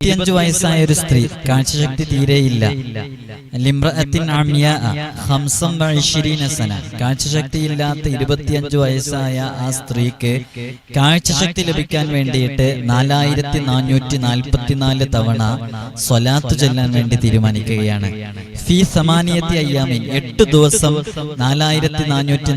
ഇരുപത്തിയഞ്ചു വയസ്സായ ഒരു സ്ത്രീ കാഴ്ചശക്തി തീരെയില്ല കാഴ്ചശക്തി ഇല്ലാത്ത ഇരുപത്തിയഞ്ചു വയസ്സായ ആ സ്ത്രീക്ക് കാഴ്ചശക്തി ലഭിക്കാൻ വേണ്ടിയിട്ട് നാലായിരത്തി നാനൂറ്റി നാൽപ്പത്തിനാല് തവണ സ്വലാത്ത് ചെല്ലാൻ വേണ്ടി തീരുമാനിക്കുകയാണ്. എട്ട് ദിവസം നാലായിരത്തി നാനൂറ്റി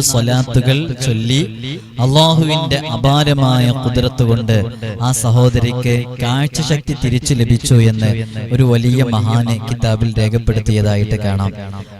സ്വലാത്തുകൾ ചൊല്ലി അള്ളാഹുവിന്റെ അപാരമായ കുതിരത്ത് കൊണ്ട് ആ സഹോദരിക്ക് കാഴ്ചശക്തി തിരിച്ചു ലഭിച്ചു എന്ന് ഒരു വലിയ മഹാന് കിതാബിൽ രേഖപ്പെടുത്തിയതായിട്ട് കാണാം.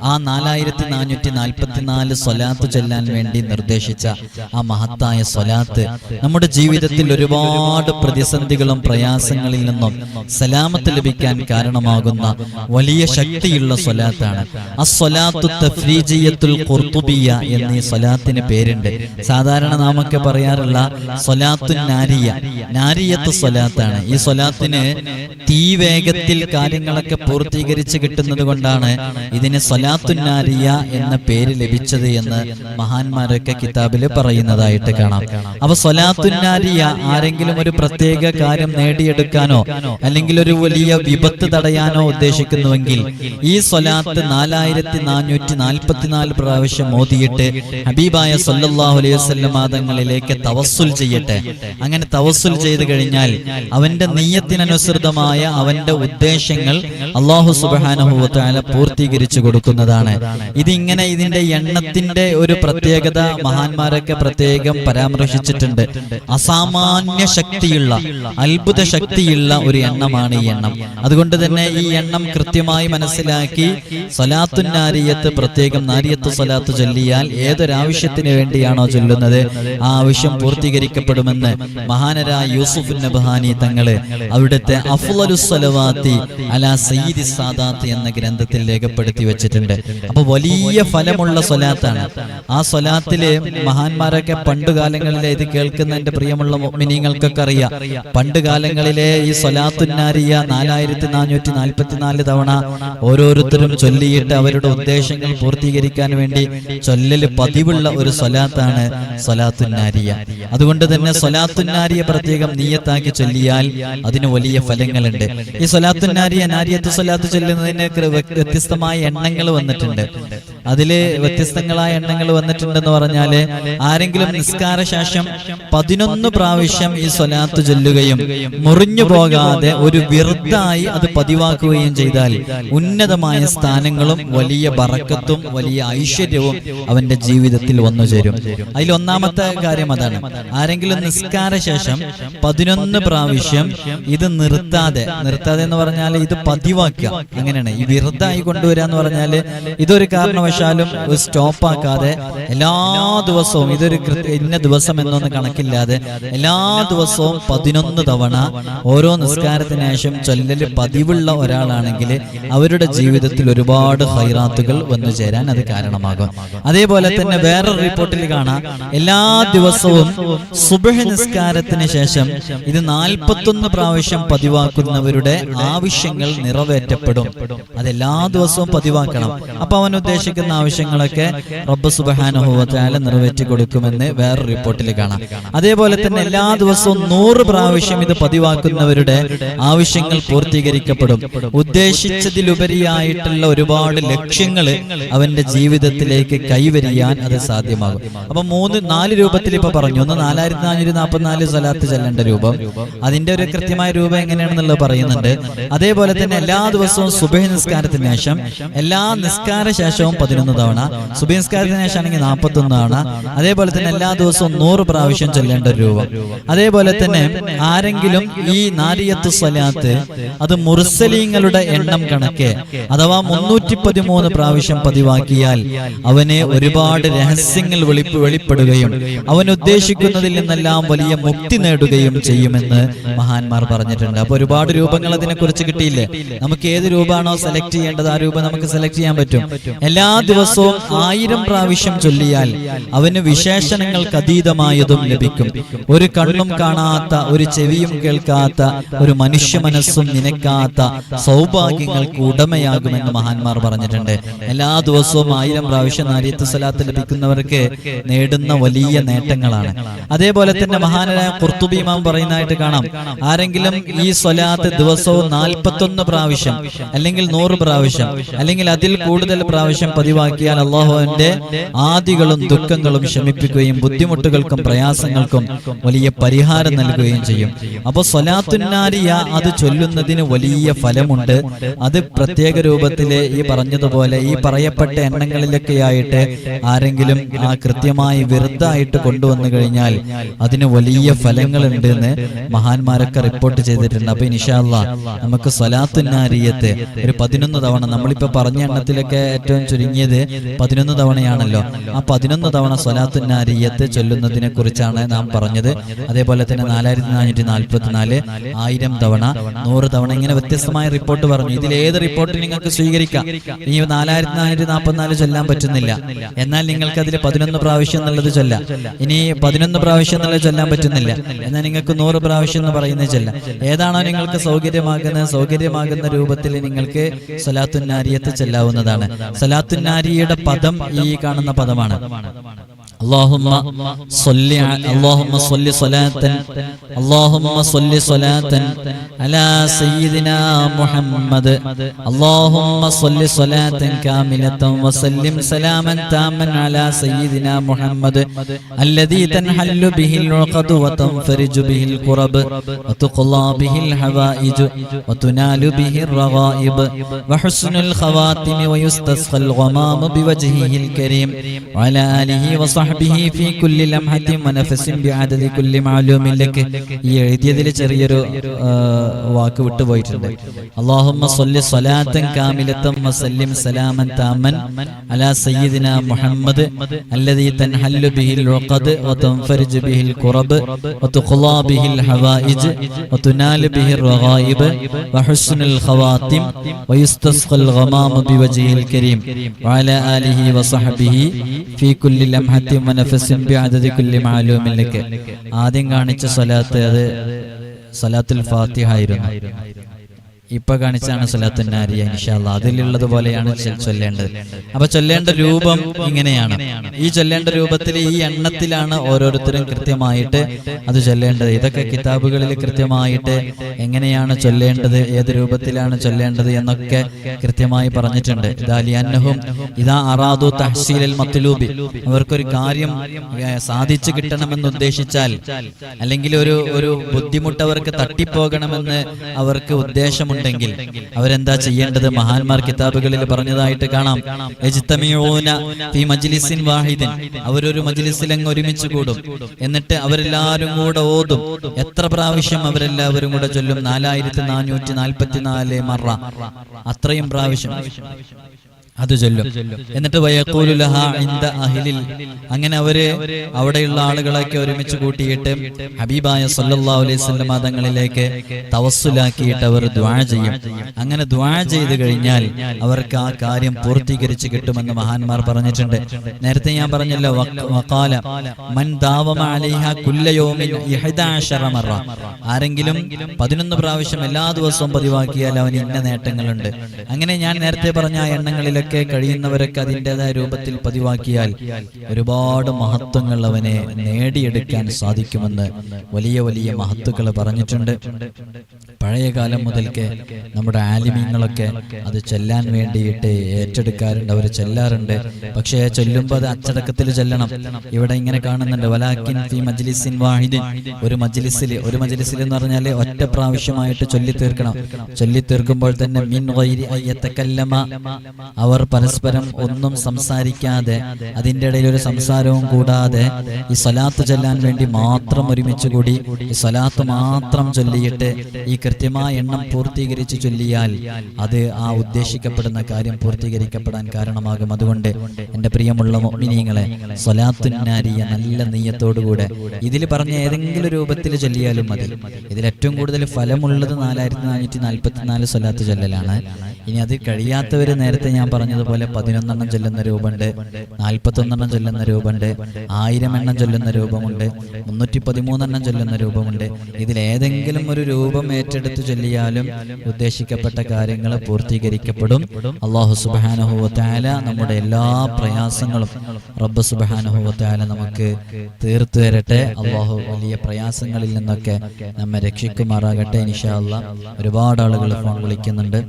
ആ നാലായിരത്തി നാനൂറ്റി നാൽപ്പത്തിനാല് സ്വലാത്ത് ചൊല്ലാൻ വേണ്ടി നിർദ്ദേശിച്ച ആ മഹത്തായ സ്വലാത്ത് നമ്മുടെ ജീവിതത്തിൽ ഒരുപാട് പ്രതിസന്ധികളും പ്രയാസങ്ങളിൽ നിന്നും സലാമത്ത് ലഭിക്കാൻ കാരണമാകുന്ന വലിയ ശക്തിയുള്ള സ്വലാത്താണ്. ആ സ്വലാത്തു തഫ്രീജിയത്തുൽ ഖുർത്തുബിയ എന്നീ സ്വലാത്തിന് പേരുണ്ട്. സാധാരണ നാമൊക്കെ പറയാറുള്ള സ്വലാത്തു നാരിയ. നാരിയത്ത് സ്വലാത്താണ്. ഈ സ്വലാത്തിന് തീ വേഗത്തിൽ കാര്യങ്ങളൊക്കെ പൂർത്തീകരിച്ച് കിട്ടുന്നത് കൊണ്ടാണ് ഇതിന് സ്വലാത്തു നാരിയ എന്ന പേര് ലഭിച്ചത് എന്ന് മഹാന്മാരൊക്കെ കിതാബിൽ പറയുന്നതായിട്ട് കാണാം. അപ്പൊ സ്വലാത്തു നാരിയ ആരെങ്കിലും ഒരു പ്രത്യേക കാര്യം നേടിയെടുക്കാനോ അല്ലെങ്കിൽ ഒരു വലിയ വിപത്ത് തടയാനോ ഉദ്ദേശിക്കുന്നുവെങ്കിൽ ഈ സ്വലാത്ത് നാലായിരത്തി നാനൂറ്റി നാൽപ്പത്തിനാല് പ്രാവശ്യം മോദിയിട്ട് ഹബീബായ സല്ലല്ലാഹു അലൈഹി വസല്ലം മാതങ്ങളിലേക്ക് തവസ്സുൽ ചെയ്യട്ടെ. അങ്ങനെ തവസ്സുൽ ചെയ്തു കഴിഞ്ഞാൽ അവന്റെ നീയത്തിനനുസൃതമായ അവന്റെ ഉദ്ദേശങ്ങൾ അള്ളാഹു സുബ്ഹാനഹു വതആല പൂർത്തീകരിച്ചു കൊടുക്കുന്നതാണ്. ഇതിങ്ങനെ ഇതിന്റെ എണ്ണത്തിന്റെ ഒരു പ്രത്യേകത മഹാന്മാരൊക്കെ പ്രത്യേകം പരാമർശിച്ചിട്ടുണ്ട്. അസാമാന്യ ശക്തിയുള്ള അത്ഭുത ശക്തിയുള്ള ഒരു എണ്ണമാണ് ഈ എണ്ണം. അതുകൊണ്ട് തന്നെ ഈ എണ്ണം കൃത്യമായി മനസ്സിലാക്കി സലാത്തു നാരിയത്ത് പ്രത്യേകം നാരിയത്ത് സലാത്ത് ചൊല്ലിയാൽ ഏതൊരാവശ്യത്തിന് വേണ്ടിയാണോ ചൊല്ലുന്നത്? ആ ആവശ്യം പൂർത്തീകരിക്കപ്പെടുമെന്ന് മഹാനരായ യൂസുഫ് നബഹാനി തങ്ങൾ അവിടുത്തെ അഫ്ളലു അല സയ്യിദി സാദാത്ത് എന്ന ഗ്രന്ഥത്തിൽ രേഖപ്പെടുത്തി വെച്ചിട്ടുണ്ട്. അപ്പൊ വലിയ ഫലമുള്ള സ്വലാത്താണ്. ആ സ്വലാത്തിൽ മഹാന്മാരൊക്കെ പണ്ടുകാലങ്ങളിലെ ഇത് കേൾക്കുന്ന എന്റെ പ്രിയമുള്ള മിനിങ്ങൾക്കൊക്കെ അറിയാം. പണ്ട് കാലങ്ങളിലെ ഈ സ്വലാത്തുന്നാരിയ നാലായിരത്തി നാനൂറ്റി നാൽപ്പത്തിനാല് തവണ ഓരോരുത്തരും ചൊല്ലിയിട്ട് അവരുടെ ഉദ്ദേശങ്ങൾ പൂർത്തീകരിക്കാൻ വേണ്ടി ചൊല്ലല് പതിവുള്ള ഒരു സ്വലാത്താണ് സ്വലാത്തുന്നാരിയ. അതുകൊണ്ട് തന്നെ സ്വലാത്തുന്നാരിയ പ്രത്യേകം നീയത്താക്കി ചൊല്ലിയാൽ അതിന് വലിയ ഫലങ്ങളുണ്ട്. ഈ സ്വലാത്തുന്നാരിയ നാരിയത്ത് സ്വലാത്ത് ചൊല്ലുന്നതിന് വ്യത്യസ്തമായ എണ്ണങ്ങൾ വന്നിട്ടുണ്ട്. അതിൽ വ്യത്യസ്തങ്ങളായ എണ്ണങ്ങൾ വന്നിട്ടുണ്ടെന്ന് പറഞ്ഞാൽ ആരെങ്കിലും നിസ്കാര ശേഷം പതിനൊന്ന് പ്രാവശ്യം ഈ സ്വലാത്ത് ചൊല്ലുകയും മുറിഞ്ഞു പോകാതെ ഒരു വിറുദ്ധായി അത് പതിവാക്കുകയും ചെയ്താൽ ഉന്നതമായ സ്ഥാനങ്ങളും വലിയ ബറക്കത്തും വലിയ ഐശ്വര്യവും അവന്റെ ജീവിതത്തിൽ വന്നു ചേരും. അതിൽ ഒന്നാമത്തെ കാര്യം അതാണ്. ആരെങ്കിലും നിസ്കാര ശേഷം പതിനൊന്ന് പ്രാവശ്യം ഇത് നിർത്താതെ നിർത്താതെ എന്ന് പറഞ്ഞാൽ ഇത് പതിവാക്കുക. അങ്ങനെയാണ്. ഈ വിറുദ്ധായി കൊണ്ടുവരാന്ന് പറഞ്ഞാൽ ഇതൊരു കാരണവശാലും സ്റ്റോപ്പ് ആക്കാതെ എല്ലാ ദിവസവും ഇതൊരു ഇന്ന ദിവസം എന്നൊന്ന് കണക്കില്ലാതെ എല്ലാ ദിവസവും പതിനൊന്ന് തവണ ഓരോ നിസ്കാരത്തിന് ശേഷം ചൊല്ലല് പതിവുള്ള ഒരാളാണെങ്കിൽ അവരുടെ ജീവിതത്തിൽ ഒരുപാട് ഹൈറാത്തുകൾ വന്നു ചേരാൻ അത് കാരണമാകും. അതേപോലെ തന്നെ വേറൊരു റിപ്പോർട്ടിൽ കാണാം. എല്ലാ ദിവസവും സുബഹ നിസ്കാരത്തിന് ശേഷം ഇത് നാൽപ്പത്തൊന്ന് പ്രാവശ്യം പതിവാക്കുന്നവരുടെ ആവശ്യങ്ങൾ നിറവേറ്റപ്പെടും. അതെല്ലാ ദിവസവും പതിവാക്കണം. അപ്പൊ അവൻ ഉദ്ദേശിക്കുന്ന ആവശ്യങ്ങളൊക്കെ റബ്ബ് സുബഹാനുഭവത്താല നിറവേറ്റി കൊടുക്കുമെന്ന് വേറെ റിപ്പോർട്ടിൽ കാണാം. അതേപോലെ തന്നെ എല്ലാ ദിവസവും നൂറ് പ്രാവശ്യം ഇത് പതിവാക്കുന്നവരുടെ ആവശ്യങ്ങൾ പൂർത്തീകരിക്കപ്പെടും. ഉദ്ദേശിച്ചതിലുപരിയായിട്ടുള്ള ഒരുപാട് ലക്ഷ്യങ്ങൾ അവന്റെ ജീവിതത്തിലേക്ക് കൈവരിയാൻ അത് സാധ്യമാകും. അപ്പൊ മൂന്ന് നാല് രൂപത്തിൽ ഇപ്പൊ പറഞ്ഞു. ഒന്ന് നാലായിരത്തി നാനൂറ്റി നാൽപ്പത്തിനാല് സ്വലാത്ത് ചെല്ലേണ്ട രൂപം. അതിന്റെ ഒരു കൃത്യമായ രൂപം എങ്ങനെയാണെന്നുള്ളത് പറയുന്നുണ്ട്. അതേപോലെ തന്നെ എല്ലാ ദിവസവും സുബഹി നിസ്കാരത്തിന് ശേഷം എല്ലാ നിസ്കാര ശേഷവും പതിനൊന്ന് തവണ സുബഹ നിസ്കാരത്തിന് ശേഷം ആണെങ്കിൽ നാൽപ്പത്തൊന്ന് തവണ. അതേപോലെ തന്നെ എല്ലാ ദിവസവും നൂറ് പ്രാവശ്യം ചൊല്ലേണ്ട ഒരു രൂപം. അതേപോലെ തന്നെ ആരെങ്കിലും ഈ നാരിയത്ത് സ്വലാത്ത് അത് മുർസലീങ്ങളുടെ എണ്ണം കണക്കെ അഥവാ മുന്നൂറ്റി പതിമൂന്ന് പ്രാവശ്യം പതിവാക്കിയാൽ അവനെ ഒരുപാട് രഹസ്യങ്ങൾ വെളിപ്പ് വെളിപ്പെടുകയും അവൻ ഉദ്ദേശിക്കുന്നതിൽ നിന്നെല്ലാം വലിയ മുക്തി നേടുകയും ചെയ്യുമെന്ന് മഹാന്മാർ പറഞ്ഞിട്ടുണ്ട്. അപ്പൊ ഒരുപാട് രൂപങ്ങൾ അതിനെ കുറിച്ച് കിട്ടിയില്ലേ? നമുക്ക് ഏത് രൂപമാണോ സെലക്ട് ചെയ്യേണ്ടത് ആ രൂപം നമുക്ക് സെലക്ട് ചെയ്യാൻ പറ്റും. എല്ലാ ദിവസവും ആയിരം പ്രാവശ്യം ചൊല്ലിയാൽ അവന് വിശേഷണങ്ങൾക്ക് അതീതമായതും ലഭിക്കും. ഒരു കണ്ണും കാണാത്ത ഒരു ചെവിയും കേൾക്കാത്ത ഒരു മനുഷ്യ മനസ്സും നിനക്കാത്ത സൗഭാഗ്യങ്ങൾക്ക് ഉടമയാകുമെന്ന് മഹാന്മാർ പറഞ്ഞിട്ടുണ്ട്. എല്ലാ ദിവസവും ആയിരം പ്രാവശ്യം നാരിയത്ത് സലാത്ത് ലഭിക്കുന്നവർക്ക് നേടുന്ന വലിയ നേട്ടങ്ങളാണ്. അതേപോലെ തന്നെ മഹാനായ കുർത്തുബി ഇമാം പറയുന്നതായിട്ട് കാണാം. ആരെങ്കിലും ഈ സ്വലാത്ത് ദിവസവും നാൽപ്പത്തൊന്ന് പ്രാവശ്യം അല്ലെങ്കിൽ നൂറ് പ്രാവശ്യം അല്ലെങ്കിൽ അതിൽ കൂടുതൽ പ്രാവശ്യം പതിവാക്കിയാൽ അള്ളാഹുവിന്റെ ആദികളും ദുഃഖങ്ങളും ശമിപ്പിക്കുകയും ബുദ്ധിമുട്ടുകൾക്കും പ്രയാസങ്ങൾക്കും വലിയ പരിഹാരം നൽകുകയും ചെയ്യും. അപ്പോൾ സ്വലാത്തുന്നാരിയ അത് ചൊല്ലുന്നതിന് വലിയ ഫലമുണ്ട്. അത് പ്രത്യേക രൂപത്തിൽ ഈ പറഞ്ഞതുപോലെ ഈ പറയപ്പെട്ട എണ്ണങ്ങളിലൊക്കെയായിട്ട് ആരെങ്കിലും ആ കൃത്യമായി വെറുതായിട്ട് കൊണ്ടുവന്നു കഴിഞ്ഞാൽ അതിന് വലിയ ഫലങ്ങളുണ്ട് എന്ന് മഹാന്മാരൊക്കെ റിപ്പോർട്ട് ചെയ്തിട്ടുണ്ട്. അപ്പൊ ഇനിഷാല്ല നമുക്ക് സ്വലാത്തുന്നാരിയത്ത് ഒരു പതിനൊന്ന് തവണ നമ്മളിപ്പോ പറഞ്ഞ എണ്ണത്തിലൊക്കെ ഏറ്റവും ചുരുങ്ങിയത് പതിനൊന്ന് തവണയാണല്ലോ. ആ പതിനൊന്ന് തവണ സ്വലാത്തുന്നാരിയത്ത് ചൊല്ലുന്നതിനെ കുറിച്ചാണ് നാം പറഞ്ഞത്. അതേപോലെ തന്നെ നാലായിരത്തി നാനൂറ്റി നാൽപ്പത്തിനാല് ആയിരം തവണ നൂറ് തവണ ഇങ്ങനെ വ്യത്യസ്തമായ റിപ്പോർട്ട് പറഞ്ഞു. ഇതിൽ ഏത് റിപ്പോർട്ട് നിങ്ങൾക്ക് സ്വീകരിക്കാം? ഇനി നാലായിരത്തി നാനൂറ്റി നാൽപ്പത്തിനാല് ചൊല്ലാൻ പറ്റുന്നില്ല. എന്നാൽ നിങ്ങൾക്ക് അതിൽ പതിനൊന്ന് പ്രാവശ്യം എന്നുള്ളത് ചൊല്ലാം. ഇനി പതിനൊന്ന് പ്രാവശ്യം എന്നുള്ളത് ചൊല്ലാൻ പറ്റുന്നില്ല. എന്നാൽ നിങ്ങൾക്ക് നൂറ് പ്രാവശ്യം എന്ന് പറയുന്നത് ചൊല്ലാം. ഏതാണോ നിങ്ങൾക്ക് സൗകര്യമാകുന്ന സൗകര്യമാകുന്ന രൂപത്തിൽ നിങ്ങൾക്ക് സലാത്തുന്നാരിയത്ത് ചെല്ലാവുന്നതാണ്. സലാത്തുന്നാരിയുടെ പദം ഈ കാണുന്ന പദമാണ്. اللهم صل ع- اللهم صل صلاة اللهم صل صلاة على سيدنا محمد اللهم صل صلاة كاملة وسلم سلاما تاما على سيدنا محمد الذي تنحل به العقد وتنفرج به الكرب وتقضى به الحوائج وتنال به الرغائب وحسن الخواتم ويستسقى الغمام بوجهه الكريم وعلى آله وصحبه في كل لمحة ونفس بعدد كل معلوم لك ഈ എഴുതിയതിൽ ചെറിയൊരു ആ, വാക്ക് വിട്ടുപോയിട്ടുണ്ട് അള്ളാഹുമ്മ സ്വല്ലി സ്വലാത്തൻ കാമിലത്തം വസല്ലിം സലാമൻ താമൻ അലാ സയ്യിദിന മുഹമ്മദ് الذي تنحل به العقد وتنفرج به الكرب وتقضى به الحوائج وتنال به الرغائب وحسن الخواتم ويستسقى الغمام بوجهه الكريم وعلى آله وصحبه في كل لمحة ആദ്യം കാണിച്ച സ്വലാത്ത് അത് സലാത്തുൽ ഫാത്തിഹ ആയിരുന്നു. ഇപ്പൊ കാണിച്ചാണ് സലാത്തുന്നാരിയ ഇൻഷാല്ല അതിലുള്ളത് പോലെയാണ് ചൊല്ലേണ്ടത്. അപ്പൊ ചൊല്ലേണ്ട രൂപം ഇങ്ങനെയാണ്. ഈ ചൊല്ലേണ്ട രൂപത്തിൽ ഈ എണ്ണത്തിലാണ് ഓരോരുത്തരും കൃത്യമായിട്ട് അത് ചൊല്ലേണ്ടത്. ഇതൊക്കെ കിതാബുകളിൽ കൃത്യമായിട്ട് എങ്ങനെയാണ് ചൊല്ലേണ്ടത് ഏത് രൂപത്തിലാണ് ചൊല്ലേണ്ടത് എന്നൊക്കെ കൃത്യമായി പറഞ്ഞിട്ടുണ്ട്. ഇതാലിയാന്നഹും ഇതാ അറാദു തഹ്സീൽ മത്തലൂബി അവർക്കൊരു കാര്യം സാധിച്ചു കിട്ടണമെന്ന് ഉദ്ദേശിച്ചാൽ അല്ലെങ്കിൽ ഒരു ഒരു ബുദ്ധിമുട്ട് അവർക്ക് തട്ടിപ്പോകണമെന്ന് അവർക്ക് ഉദ്ദേശമുണ്ടെങ്കിൽ അവരെന്താ ചെയ്യേണ്ടത്? മഹാന്മാർ കിതാബുകളിൽ പറഞ്ഞതായിട്ട് കാണാം. വാഹിദിൻ. അവരൊരു മജ്ലിസിൽ അങ്ങ് ഒരുമിച്ച് കൂടും. എന്നിട്ട് അവരെല്ലാവരും കൂടെ ഓതും. എത്ര പ്രാവശ്യം അവരെല്ലാവരും കൂടെ ചൊല്ലും? നാലായിരത്തി നാനൂറ്റി നാൽപ്പത്തിനാല് മറ. അത്രയും പ്രാവശ്യം. അത് ചൊല്ലും. എന്നിട്ട് അഹിലിൽ അങ്ങനെ അവർ അവിടെയുള്ള ആളുകളൊക്കെ ഒരുമിച്ച് കൂട്ടിയിട്ട് ഹബീബായ സല്ലല്ലാഹു അലൈഹി മതങ്ങളിലേക്ക് തങ്ങളിലേക്ക് തവസ്സുലാക്കിയിട്ട് അവർ ദ്വാ ചെയ്യും. അങ്ങനെ ദ്വാ ചെയ്ത് കഴിഞ്ഞാൽ അവർക്ക് ആ കാര്യം പൂർത്തീകരിച്ച് കിട്ടുമെന്ന് മഹാന്മാർ പറഞ്ഞിട്ടുണ്ട്. നേരത്തെ ഞാൻ പറഞ്ഞല്ലോ മൻ ആരെങ്കിലും പതിനൊന്ന് പ്രാവശ്യം എല്ലാ ദിവസവും പതിവാക്കിയാൽ അവന് ഇന്ന നേട്ടങ്ങളുണ്ട്. അങ്ങനെ ഞാൻ നേരത്തെ പറഞ്ഞ ആ എണ്ണങ്ങളിലൊക്കെ കഴിയുന്നവരൊക്കെ അതിന്റെതായ രൂപത്തിൽ പതിവാക്കിയാൽ ഒരുപാട് മഹത്വങ്ങൾ അവനെ നേടിയെടുക്കാൻ സാധിക്കുമെന്ന് വലിയ വലിയ മഹത്വങ്ങൾ പറഞ്ഞിട്ടുണ്ട്. പഴയ കാലം മുതൽക്ക് നമ്മുടെ ആലിമീങ്ങളൊക്കെ അത് ചെല്ലാൻ വേണ്ടിയിട്ട് ഏറ്റെടുക്കാറുണ്ട്. അവർ ചെല്ലാറുണ്ട്. പക്ഷേ ചൊല്ലുമ്പോൾ അത് അച്ചടക്കത്തിൽ ചെല്ലണം. ഇവിടെ ഇങ്ങനെ കാണുന്നുണ്ട്. വലാക്കിൻ ഫി മജ്ലിസിൻ വാഹിദിൻ ഒരു മജ്ലിസിൽ ഒരു മജ്ലിസിൽ എന്ന് പറഞ്ഞാൽ ഒറ്റ പ്രാവശ്യമായിട്ട് ചൊല്ലി തീർക്കണം ചൊല്ലി തീർക്കുമ്പോൾ തന്നെ മിൻ അയ്യത്തക്കല്ലമ അവർ പരസ്പരം ഒന്നും സംസാരിക്കാതെ അതിന്റെ ഇടയിൽ ഒരു സംസാരവും കൂടാതെ ഈ സ്വലാത്ത് ചൊല്ലാൻ വേണ്ടി മാത്രം ഒരുമിച്ച് കൂടി ഈ സ്വലാത്ത് മാത്രം ചൊല്ലിയിട്ട് ഈ കൃത്യമായ എണ്ണം പൂർത്തീകരിച്ച് ചൊല്ലിയാൽ അത് ആ ഉദ്ദേശിക്കപ്പെടുന്ന കാര്യം പൂർത്തീകരിക്കപ്പെടാൻ കാരണമാകും. അതുകൊണ്ട് എന്റെ പ്രിയമുള്ള മൊമിനീങ്ങളെ സ്വലാത്തുന്നാരിയ നല്ല നെയ്യത്തോടുകൂടെ ഇതിൽ പറഞ്ഞ ഏതെങ്കിലും രൂപത്തിൽ ചൊല്ലിയാലും മതി. ഇതിൽ ഏറ്റവും കൂടുതൽ ഫലമുള്ളത് നാലായിരത്തി നാനൂറ്റി നാൽപ്പത്തി നാല് സ്വലാത്ത് ചൊല്ലലാണ്. ഇനി അത് കഴിയാത്തവർ നേരത്തെ ഞാൻ പറഞ്ഞതുപോലെ പതിനൊന്നെണ്ണം ചൊല്ലുന്ന രൂപമുണ്ട് നാൽപ്പത്തൊന്നെണ്ണം ചൊല്ലുന്ന രൂപമുണ്ട് ആയിരം എണ്ണം ചൊല്ലുന്ന രൂപമുണ്ട് മുന്നൂറ്റി പതിമൂന്നെണ്ണം ചൊല്ലുന്ന രൂപമുണ്ട്. ഇതിലേതെങ്കിലും ഒരു രൂപം ഏറ്റെടുത്ത് ചൊല്ലിയാലും ഉദ്ദേശിക്കപ്പെട്ട കാര്യങ്ങൾ പൂർത്തീകരിക്കപ്പെടും. അള്ളാഹു സുബാനുഹുവത്തായ നമ്മുടെ എല്ലാ പ്രയാസങ്ങളും റബ്ബ് സുബാനുഹുവത്തായ നമുക്ക് തീർത്തു തരട്ടെ. അള്ളാഹു വലിയ പ്രയാസങ്ങളിൽ നിന്നൊക്കെ നമ്മെ രക്ഷിക്കുമാറാകട്ടെ അല്ലാ ഒരുപാട് ആളുകൾ ഫോൺ വിളിക്കുന്നുണ്ട്.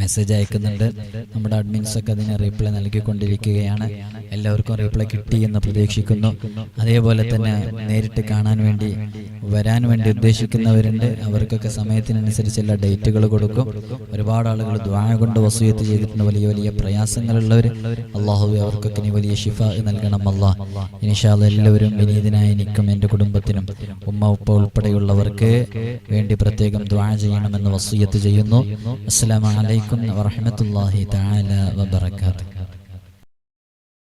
മെസ്സേജ് അയക്കുന്നുണ്ട്. നമ്മുടെ അഡ്മിൻസ് ഒക്കെ അതിന് റീപ്ലൈ നൽകിക്കൊണ്ടിരിക്കുകയാണ്. എല്ലാവർക്കും റീപ്ലൈ കിട്ടി എന്ന് പ്രതീക്ഷിക്കുന്നു. അതേപോലെ തന്നെ നേരിട്ട് കാണാൻ വേണ്ടി വരാൻ വേണ്ടി ഉദ്ദേശിക്കുന്നവരുണ്ട്. അവർക്കൊക്കെ സമയത്തിനനുസരിച്ചുള്ള ഡേറ്റുകൾ കൊടുക്കും. ഒരുപാട് ആളുകൾ ദ്വാഴ കൊണ്ട് വസൂയത്ത് ചെയ്തിട്ടുണ്ട്. വലിയ വലിയ പ്രയാസങ്ങളുള്ളവർ അള്ളാഹു അവർക്കൊക്കെ ഇനി വലിയ ഷിഫ നൽകണം അള്ളാഹ് ഇനിഷാൽ എല്ലാവരും വിനീതനായി എനിക്കും എന്റെ കുടുംബത്തിനും. ഉമ്മ ഉപ്പ ഉൾപ്പെടെയുള്ളവർക്ക് വേണ്ടി പ്രത്യേകം ദ്വാഴ ചെയ്യണമെന്ന് വസൂയത്ത് ചെയ്യുന്നു. അസ്സലാമു അലൈക്കും താല വബറകാതുഹു.